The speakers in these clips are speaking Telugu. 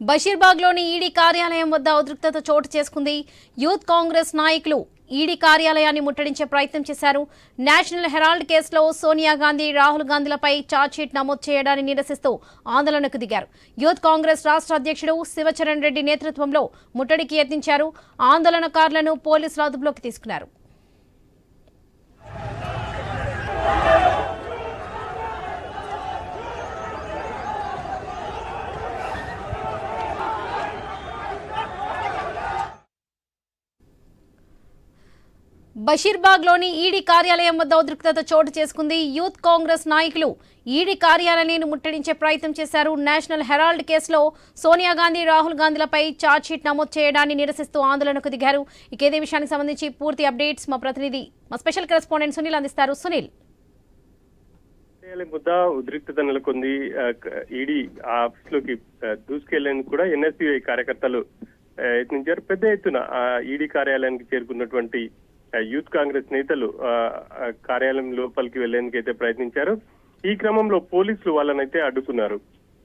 బషీర్బాగ్లోని ఈడీ కార్యాలయం వద్ద ఉద్రిక్తత చోటు చేసుకుంది. యూత్ కాంగ్రెస్ నాయకులు ఈడీ కార్యాలయాన్ని ముట్టడించే ప్రయత్నం చేశారు. నేషనల్ హెరాల్డ్ కేసులో సోనియా గాంధీ రాహుల్ గాంధీలపై ఛార్జ్షీట్ నమోదు చేయడాన్ని నిరసిస్తూ ఆందోళనకు దిగారు. యూత్ కాంగ్రెస్ రాష్ట్ర అధ్యక్షుడు శివచరణ్ రెడ్డి నేతృత్వంలో ముట్టడికి యత్నించారు. ఆందోళనకారులను పోలీసులు అదుపులోకి తీసుకున్నారు. బషీర్బాగ్లోని ఈడీ కార్యాలయం వద్ద ఉద్రిక్తత చోటు చేసుకుంది యూత్ కాంగ్రెస్ నాయకులు. ఈడీ కార్యాలయాన్ని ముట్టడించే ప్రయత్నం చేశారు నేషనల్ హెరాల్డ్ కేసులో సోనియా గాంధీ రాహుల్ గాంధీలపై ఛార్జ్షీట్ నమోదు చేయడాన్ని నిరసిస్తూ ఆందోళనకు దిగారు. ఇక ఇదే విషయానికి సంబంధించి పూర్తి అప్డేట్స్ మా ప్రతినిధి మా స్పెషల్ కరెస్పాండెంట్ సునీల్ అందిస్తారు. సునీల్. కార్యాలయం ముద్ద ఉద్రిక్తత నెలకొంది. ఈడీ ఆఫీస్లోకి దూసుకెళ్ళేందుకు కూడా ఎన్ఎస్యుఐ కార్యకర్తలు యత్నించారు. పెద్ద ఎత్తున ఈడీ కార్యాలయానికి చేరుకున్నటువంటి యూత్ కాంగ్రెస్ నేతలు కార్యాలయం లోపలికి వెళ్ళేందుకు అయితే ప్రయత్నించారు. ఈ క్రమంలో పోలీసులు వాళ్ళనైతే అడ్డుకున్నారు.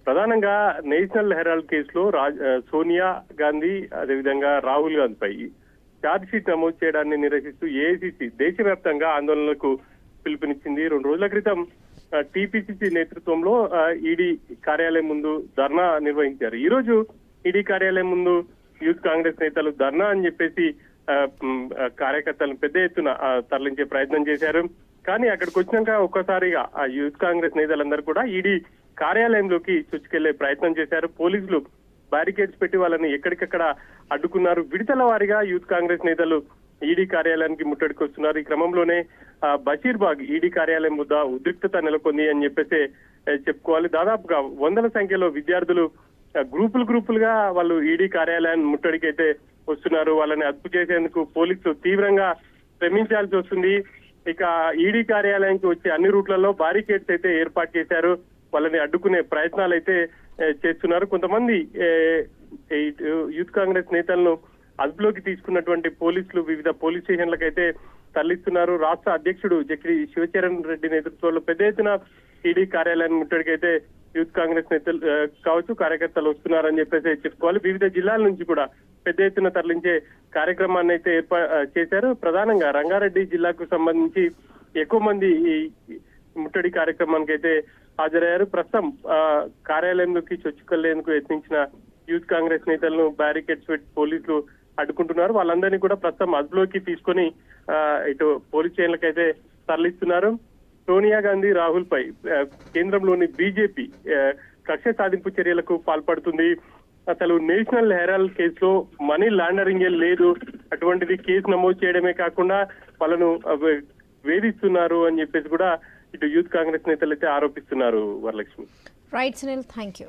ప్రధానంగా నేషనల్ హెరాల్డ్ కేసులో రాజ్ సోనియా గాంధీ అదేవిధంగా రాహుల్ గాంధీపై ఛార్జ్ షీట్ నమోదు చేయడాన్ని నిరసిస్తూ ఏఐసిసి దేశవ్యాప్తంగా ఆందోళనలకు పిలుపునిచ్చింది. రెండు రోజుల క్రితం టీపీసీసీ నేతృత్వంలో ఈడీ కార్యాలయం ముందు ధర్నా నిర్వహించారు. ఈ రోజు ఈడీ కార్యాలయం ముందు యూత్ కాంగ్రెస్ నేతలు ధర్నా అని చెప్పేసి కార్యకర్తలను పెద్ద ఎత్తున తరలించే ప్రయత్నం చేశారు. కానీ అక్కడికి వచ్చినాక ఒక్కసారిగా ఆ యూత్ కాంగ్రెస్ నేతలందరూ కూడా ఈడీ కార్యాలయంలోకి చొచ్చుకెళ్ళే ప్రయత్నం చేశారు. పోలీసులు బ్యారికేడ్స్ పెట్టి వాళ్ళని ఎక్కడికక్కడ అడ్డుకున్నారు. విడతల వారీగా యూత్ కాంగ్రెస్ నేతలు ఈడీ కార్యాలయానికి ముట్టడికి వస్తున్నారు ఈ క్రమంలోనే బషీర్బాగ్ ఈడీ కార్యాలయం వద్ద ఉద్రిక్తత నెలకొంది అని చెప్పేసి చెప్పుకోవాలి. దాదాపుగా వందల సంఖ్యలో విద్యార్థులు గ్రూపులు గ్రూపులుగా వాళ్ళు ఈడీ కార్యాలయాన్ని ముట్టడికైతే వస్తున్నారు. వాళ్ళని అదుపు చేసేందుకు పోలీసులు తీవ్రంగా శ్రమించాల్సి వస్తుంది. ఇక ఈడీ కార్యాలయానికి వచ్చే అన్ని రూట్లలో బారికేడ్స్ అయితే ఏర్పాటు చేశారు. వాళ్ళని అడ్డుకునే ప్రయత్నాలు అయితే చేస్తున్నారు. కొంతమంది యూత్ కాంగ్రెస్ నేతలను అదుపులోకి తీసుకున్నటువంటి పోలీసులు వివిధ పోలీస్ స్టేషన్లకు అయితే తరలిస్తున్నారు. రాష్ట్ర అధ్యక్షుడు జక్రి శివచరణ్ రెడ్డి నేతృత్వంలో పెద్ద ఎత్తున ఈడీ కార్యాలయాన్ని ముట్టడికైతే యూత్ కాంగ్రెస్ నేతలు కావచ్చు కార్యకర్తలు వస్తున్నారని చెప్పేసి చెప్పుకోవాలి వివిధ జిల్లాల నుంచి కూడా పెద్ద ఎత్తున తరలించే కార్యక్రమాన్ని అయితే ఏర్పా చేశారు. ప్రధానంగా రంగారెడ్డి జిల్లాకు సంబంధించి ఎక్కువ మంది ఈ ముట్టడి కార్యక్రమానికి అయితే హాజరయ్యారు. ప్రస్తుతం ఆ, కార్యాలయంలోకి చొచ్చుకెళ్ళేందుకు యత్నించిన యూత్ కాంగ్రెస్ నేతలను బ్యారికేడ్స్ పెట్టి పోలీసులు అడ్డుకుంటున్నారు. వాళ్ళందరినీ కూడా ప్రస్తుతం అదుపులోకి తీసుకొని ఇటు పోలీస్ చైన్లకైతే అయితే తరలిస్తున్నారు. సోనియా గాంధీ రాహుల్ పై కేంద్రంలోని బీజేపీ కక్ష సాధింపు చర్యలకు పాల్పడుతుంది. అసలు నేషనల్ హెరాల్డ్ కేసులో మనీ లాండరింగ్ లేదు. అటువంటిది కేసు నమోదు చేయడమే కాకుండా వాళ్ళను వేధిస్తున్నారు అని చెప్పేసి కూడా ఇటు యూత్ కాంగ్రెస్ నేతలు అయితే ఆరోపిస్తున్నారు Varalakshmi. Right Sunil thank you